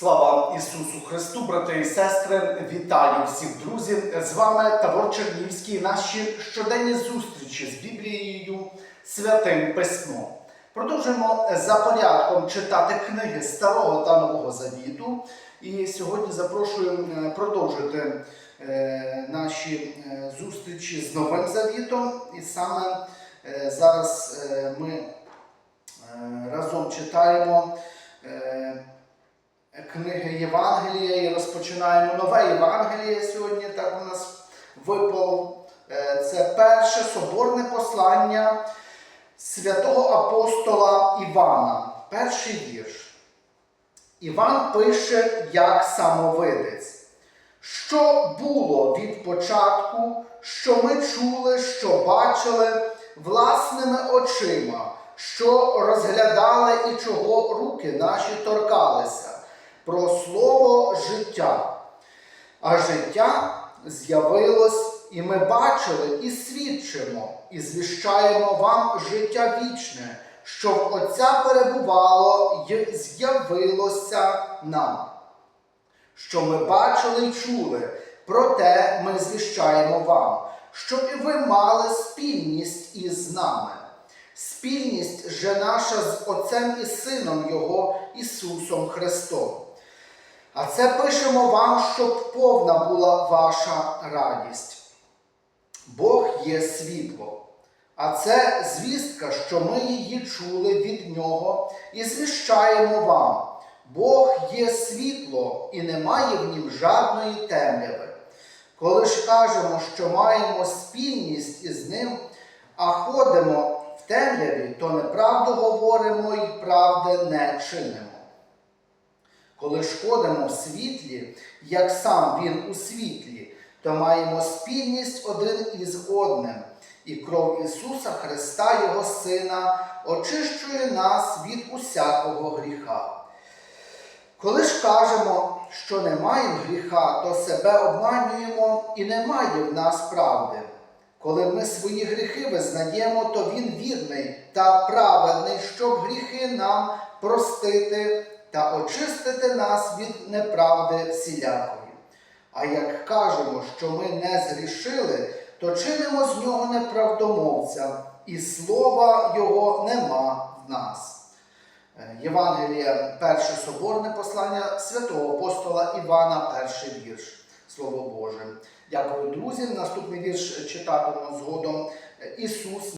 Слава Ісусу Христу, брати і сестри! Вітаю всіх друзів! З вами Тавор Чернівський, наші щоденні зустрічі з Біблією Святим Письмом. Продовжуємо за порядком читати книги Старого та Нового Завіту. І сьогодні запрошую е, продовжити е, наші е, зустрічі з Новим Завітом. І саме зараз ми разом читаємо. Книги Євангелія і розпочинаємо нове Євангеліє сьогодні. Так у нас випало. Е, Це перше соборне послання святого апостола Івана. Перший вірш. Іван пише як самовидець. Що було від початку, що ми чули, що бачили власними очима, що розглядали і чого руки наші торкалися про слово життя. А життя з'явилось, і ми бачили, і свідчимо, і звіщаємо вам життя вічне, що в Отця перебувало й з'явилося нам. Що ми бачили й чули, проте ми звіщаємо вам, щоб і ви мали спільність із нами. Спільність же наша з Отцем і Сином Його Ісусом Христом. А це пишемо вам, щоб повна була ваша радість. Бог є світло. А це звістка, що ми її чули від Нього і звіщаємо вам. Бог є світло і немає в нім жадної темряви. Коли ж кажемо, що маємо спільність із ним, а ходимо в темряві, то неправду говоримо і правди не чинимо. Коли ж ходимо в світлі, як сам він у світлі, то маємо спільність один із одним, і кров Ісуса Христа, Його Сина, очищує нас від усякого гріха. Коли ж кажемо, що не маємо гріха, то себе обманюємо і немає в нас правди. Коли ми свої гріхи визнаємо, то Він вірний та праведний, щоб гріхи нам простити та очистити нас від неправди всілякої. А як кажемо, що ми не згрішили, то чинимо з нього неправдомовця, і слова Його нема в нас. Е, Євангеліє, перше соборне послання святого апостола Івана, перший вірш. Слово Боже. Дякую, друзі. Наступний вірш читатимемо згодом. Ісус